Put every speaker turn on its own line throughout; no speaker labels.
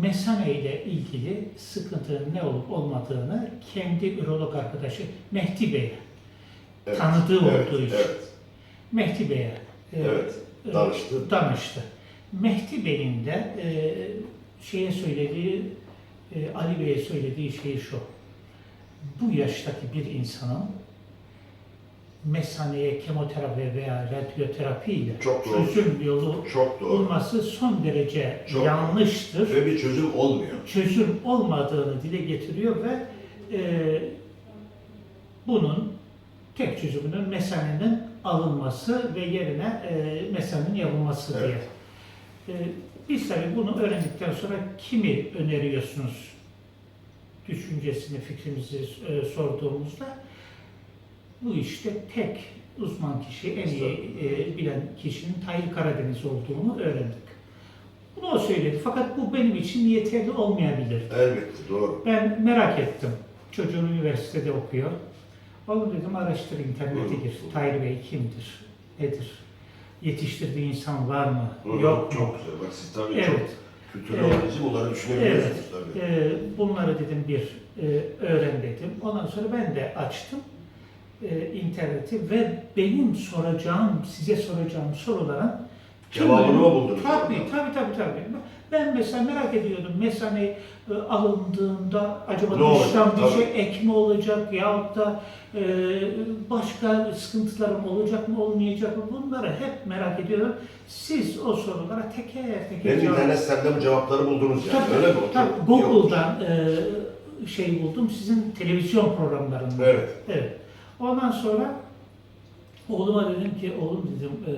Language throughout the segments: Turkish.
mesane ile ilgili sıkıntının ne olup olmadığını kendi ürolog arkadaşı Mehdi Bey'e
Evet.
tanıdığı
evet,
olduğu için.
Evet.
Mehdi Bey'e e,
Evet.
e,
Danıştı.
danıştı. Mehdi Bey'in de e, şeye söylediği, e, Ali Bey'e söylediği şey şu. Bu yaştaki bir insanın mesaneye kemoterapi veya radyoterapi ile
Çok doğru.
çözüm yolu
Çok doğru.
bulması son derece
Çok
yanlıştır.
Ve bir çözüm olmuyor.
Çözüm olmadığını dile getiriyor ve e, bunun tek çözümünün mesanenin alınması ve yerine e, mesanenin yapılması
Evet.
diye. E, biz tabii bunu öğrendikten sonra kimi öneriyorsunuz düşüncesini, fikrimizi e, sorduğumuzda bu işte tek uzman kişi, en iyi e, bilen kişinin Tayyip Karadeniz olduğunu öğrendik. Bunu o söyledi. Fakat bu benim için yeterli olmayabilir.
Elbette doğru.
Ben merak ettim. Çocuğun üniversitede okuyor. Oğlum dedim araştır internete
Buyurun.
gir. Tahir Bey kimdir? Nedir? Yetiştirdiği insan var mı?
Hı hı,
Yok mu?
Çok güzel. Bak siz tabii
Evet.
çok kültürlü
Evet.
olduğunuz için bunları düşünebiliyorsunuz tabii.
Ee, bunları dedim bir e, öğren dedim. Ondan sonra ben de açtım e, interneti ve benim soracağım, size soracağım soruların
Cevabını mı buldunuz?
Tabii, tabii, tabii, tabii. Ben mesela merak ediyordum. Mesane e, alındığında acaba
Ne olacak?
dıştan bir
Tabii.
şey ek mi olacak yahut da e, başka sıkıntılarım olacak mı olmayacak mı bunları hep merak ediyorum. Siz o sorulara teker teker
Benim internet sitemde bu cevapları buldunuz yani.
Tabii,
Öyle mi?
Tabii. Google'dan e, şey buldum sizin televizyon programlarında.
Evet.
Evet. Ondan sonra oğluma dedim ki oğlum dedim e,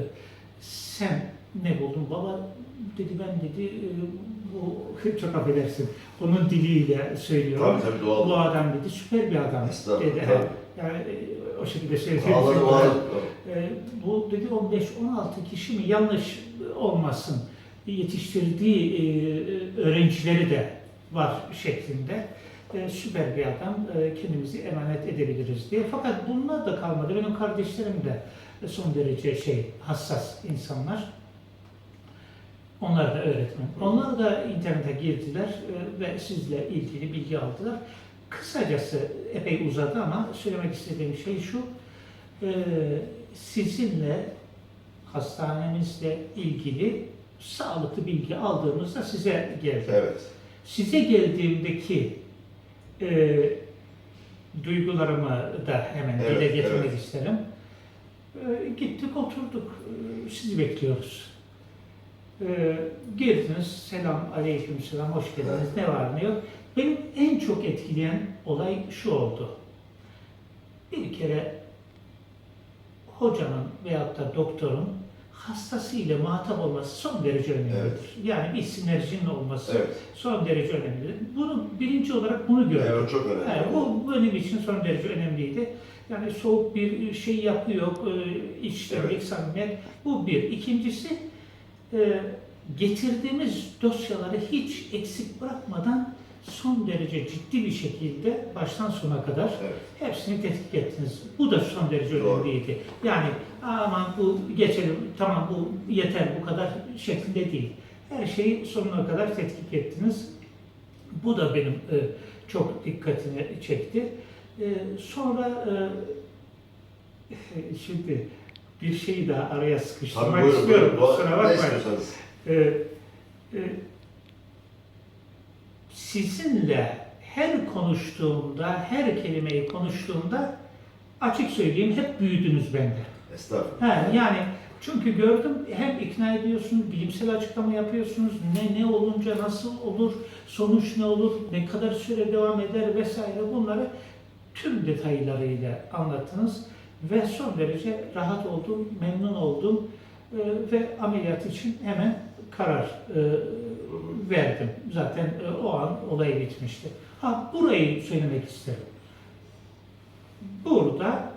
sen ne buldun? Baba dedi ben dedi e, bu çok affedersin onun diliyle söylüyorum.
Tabii tabii doğal.
Bu adam dedi süper bir adam
Estağfurullah,
dedi.
tabii.
Yani e, o şekilde
anladım.
E, bu dedi 15-16 kişi mi yanlış olmasın yetiştirdiği e, öğrencileri de var şeklinde e, süper bir adam e, kendimizi emanet edebiliriz diye. Fakat bunlar da kalmadı. Benim kardeşlerim de son derece şey hassas insanlar. Onlar da öğretmen. Onlar da internete girdiler e, ve sizle ilgili bilgi aldılar. Kısacası epey uzadı ama söylemek istediğim şey şu. e, Sizinle hastanemizle ilgili sağlıklı bilgi aldığımızda size geldi.
Evet.
Size geldiğimdeki e, duygularımı da hemen dile
Evet,
getirmek
evet.
isterim. E, gittik oturduk. E, sizi bekliyoruz. E, girdiniz. Selam, aleyküm selam, hoş geldiniz. Ne var ne yok. Benim en çok etkileyen olay şu oldu. Bir kere hocanın veyahut da doktorun hastasıyla muhatap olması son derece önemlidir.
Evet.
Yani bir sinerjinin olması
Evet.
son derece önemlidir. Bunu birinci olarak bunu gördüm.
Evet çok önemli.
Yani bu benim için son derece önemliydi. Yani soğuk bir şey yapı yok, e, içtenlik,
Evet.
samimiyet. Bu bir. İkincisi e, getirdiğimiz dosyaları hiç eksik bırakmadan son derece ciddi bir şekilde baştan sona kadar
Evet.
hepsini tetkik ettiniz. Bu da son derece
Doğru.
önemliydi. Yani aman bu geçelim, tamam bu yeter bu kadar şeklinde değil. Her şeyi sonuna kadar tetkik ettiniz. Bu da benim e, çok dikkatimi çekti. E, sonra e, şimdi bir şeyi daha araya
Tabii
sıkıştırmak
buyurun
istiyorum.
buyurun.
Kusura
Ne
bakmayın. Ee, e, sizinle her konuştuğumda, her kelimeyi konuştuğumda açık söyleyeyim hep büyüdünüz bende.
Estağfurullah.
Ha, yani çünkü gördüm hem ikna ediyorsunuz, bilimsel açıklama yapıyorsunuz, ne ne olunca nasıl olur, sonuç ne olur, ne kadar süre devam eder vesaire bunları tüm detaylarıyla anlattınız ve son derece rahat oldum, memnun oldum Ee, ve ameliyat için hemen karar e, verdim. Zaten e, o an olay bitmişti. Ha burayı söylemek isterim. Burada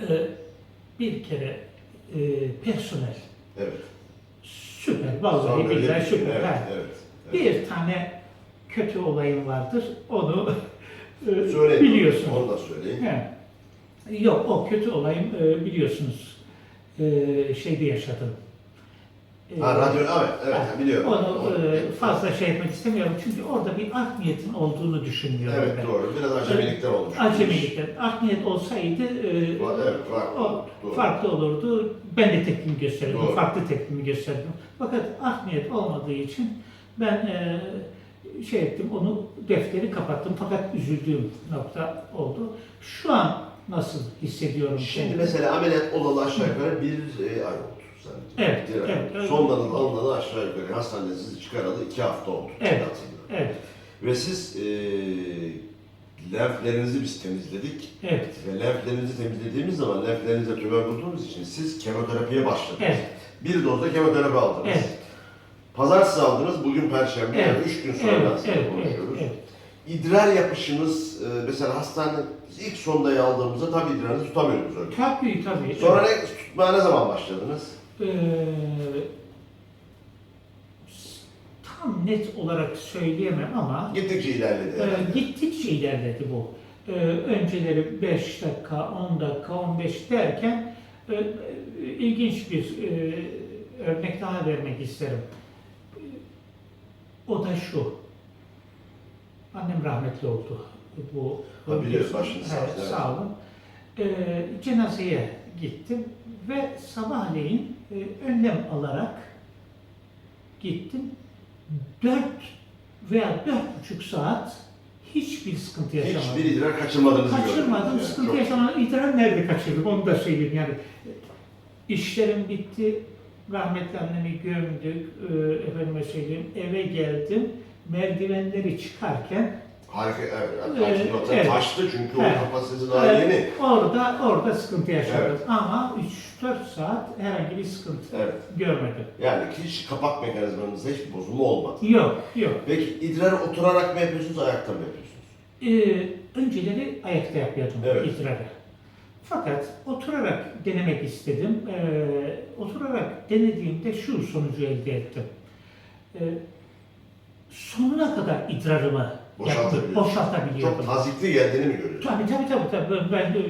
e, bir kere e, personel
Evet.
süper, vallahi
Son derece
billahi
bir-
süper.
Evet,
Ha,
evet. evet.
Bir tane kötü olayım vardır, onu e,
Söyleyin.
biliyorsun.
Onu da söyleyin.
He. Yok, o kötü olayım e, biliyorsunuz e, şeyde yaşadım. E,
Ha radyo evet evet biliyorum.
Onu e, fazla şey etmek istemiyorum çünkü orada bir art niyetin olduğunu düşünmüyorum
Evet
ben.
doğru. Biraz acemilikten olmuş.
Acemilikten. Art niyet olsaydı e,
Evet farklı.
o
Doğru.
farklı olurdu. Ben de tepkimi gösterirdim,
Doğru.
farklı tepkimi gösterdim. Fakat art niyet olmadığı için ben e, şey ettim, onu defteri kapattım fakat üzüldüğüm nokta oldu. Şu an nasıl hissediyorum?
Şimdi
kendimi?
mesela ameliyat olalı aşağı yukarı bir e, ay oldu. Sen,
Evet, evet, evet.
Sonların alınalı aşağı yukarı hastanede sizi çıkaralı iki hafta oldu.
Evet. Evet,
Ve siz e, lenflerinizi biz temizledik.
evet,
Ve lenflerinizi temizlediğimiz zaman lenflerinizde tümör bulduğunuz için siz kemoterapiye başladınız.
evet,
Bir dozda kemoterapi aldınız.
evet.
Pazartesi aldınız, bugün perşembe, yani
Evet,
üç gün sonra
Evet,
aslında
evet,
konuşuyoruz.
evet.
İdrar yapışınız, e, mesela hastane ilk sondayı aldığımızda tabii idrarınızı tutamıyordunuz öyle.
Tabii tabii.
Sonra
evet.
ne, tutmaya ne zaman başladınız?
Ee, tam net olarak söyleyemem ama
Gittikçe ilerledi.
e, gittikçe ilerledi bu. Ee, önceleri 5 dakika, 10 dakika, 15 derken e, e, ilginç bir e, örnek daha vermek isterim. O da şu. Annem rahmetli oldu. Bu
Ha, biliyoruz, başınız sağ
evet. Sağ olun. Ee, cenazeye gittim ve sabahleyin e, önlem alarak gittim. Dört veya dört buçuk saat hiçbir sıkıntı yaşamadım.
Hiçbir idrar kaçırmadığınızı gördüm.
Kaçırmadım,
Yani
sıkıntı
çok-
yaşamadım. İdrar nerede kaçırdım onu da söyleyeyim yani. İşlerim bitti, rahmetli annemi gömdük, e, efendime söyleyeyim, eve geldim, merdivenleri çıkarken
Harika, evet.
Ee, evet.
taştı çünkü
Evet.
o kapasitesi daha
e,
yeni.
orada orada sıkıntı yaşadım.
Evet.
Ama 3-4 saat herhangi bir sıkıntı
Evet.
görmedim.
Yani hiç kapak mekanizmanızda hiçbir bozulma olmadı.
Yok, yok.
Peki idrarı oturarak mı yapıyorsunuz, ayakta mı yapıyorsunuz?
Ee, önceleri ayakta yapıyordum
Evet.
idrarı. Fakat oturarak denemek istedim. Ee, oturarak denediğimde şu sonucu elde ettim. Ee, sonuna kadar idrarımı yaptım,
Boşaltabiliyorsun.
boşaltabiliyordum.
Çok tazikli geldiğini mi görüyorsunuz?
Tabii tabii tabii. tabii. Ben e,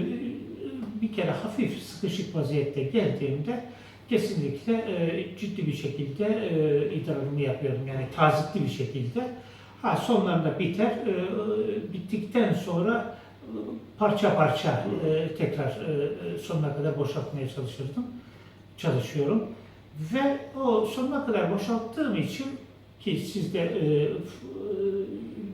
bir kere hafif sıkışık vaziyette geldiğimde kesinlikle e, ciddi bir şekilde e, idrarımı yapıyorum. Yani tazikli bir şekilde. Ha sonlarında biter. E, bittikten sonra e, parça parça e, tekrar e, sonuna kadar boşaltmaya çalışırdım. Çalışıyorum. Ve o sonuna kadar boşalttığım için ki siz de e, e,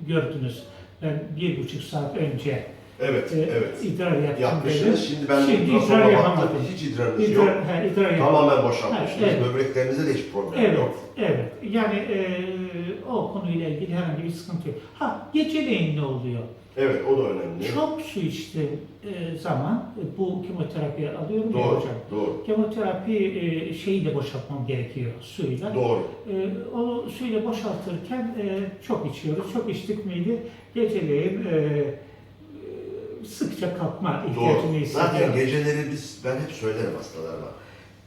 gördünüz. Ben bir buçuk saat önce
Evet,
e,
evet.
idrar yaptım.
Yapmışsınız. Şimdi ben
Şimdi
ultrasona
idrar
baktım.
yapamadım.
Hiç idrarınız yok.
İdrar, he, idrar.
Tamamen boşaltmışsınız.
Evet.
Böbreklerinizde de hiç problem
Evet,
yok.
evet. Yani e, o konuyla ilgili herhangi bir sıkıntı yok. Ha, geceleyin ne oluyor?
Evet, o da önemli.
Çok su içtiğim e, zaman e, bu kemoterapi alıyorum ya
Doğru,
hocam.
doğru,
Kemoterapi e, şeyiyle boşaltmam gerekiyor suyla.
doğru.
E, onu suyla boşaltırken e, çok içiyoruz. Çok içtik miydi geceleyin e, sıkça kalkma ihtiyacını
Doğru. Zaten geceleri biz, ben hep söylerim hastalarıma.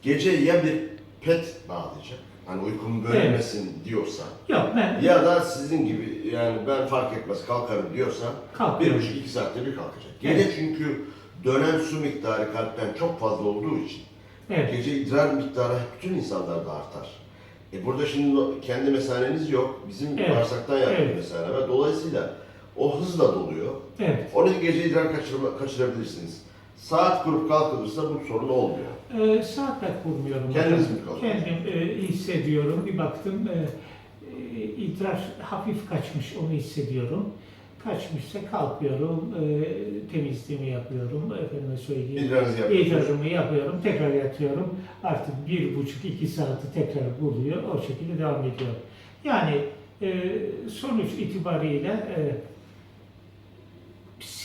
Gece ya bir pet bağlayacak, hani uykumu bölmesin diyorsa,
Yok ben
ya da sizin gibi yani ben fark etmez kalkarım diyorsa, bir
kalkıyorum.
buçuk iki saatte bir kalkacak. Gece
Evet.
çünkü dönen su miktarı kalpten çok fazla olduğu için,
Evet.
gece idrar miktarı bütün insanlarda artar. E burada şimdi kendi mesaneniz yok, bizim
Evet.
bağırsaktan yaptığımız
Evet.
mesane var. Dolayısıyla o hızla doluyor.
Evet.
Onun gece idrar kaçırma, kaçırabilirsiniz. Saat kurup kalkılırsa bu sorun olmuyor.
Ee, saatler kurmuyorum.
Kendiniz
hocam.
mi kalkıyorsunuz?
Kendim e, hissediyorum. Bir baktım e, e, idrar hafif kaçmış onu hissediyorum. Kaçmışsa kalkıyorum, e, temizliğimi yapıyorum, efendime söyleyeyim.
İdrarınızı yapıyorsunuz.
İdrarımı yapıyorum, tekrar yatıyorum. Artık bir buçuk, iki saati tekrar buluyor. O şekilde devam ediyor. Yani e, sonuç itibariyle e,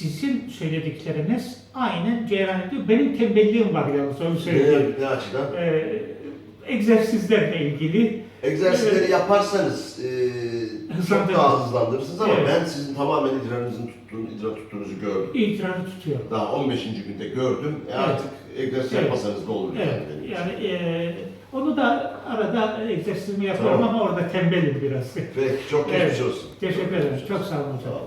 sizin söyledikleriniz aynen cereyan ediyor. Benim tembelliğim var yalnız onu söyleyeyim.
Ne, ne açıdan?
E, egzersizlerle ilgili
Egzersizleri
Evet.
yaparsanız e, çok daha hızlandırırsınız ama
Evet.
ben sizin tamamen idrarınızın tuttuğunu, idrar tuttuğunuzu gördüm.
idrarı tutuyor.
Daha 15. günde gördüm. E
Evet.
artık egzersiz
Evet.
yapmasanız ne olur
Evet,
yani
yani e, onu da arada egzersizimi yapıyorum
Tamam.
ama orada tembelim biraz.
Peki çok geçmiş
Evet.
olsun.
Teşekkür ederim. Çok sağ olun hocam.
Sağ olun.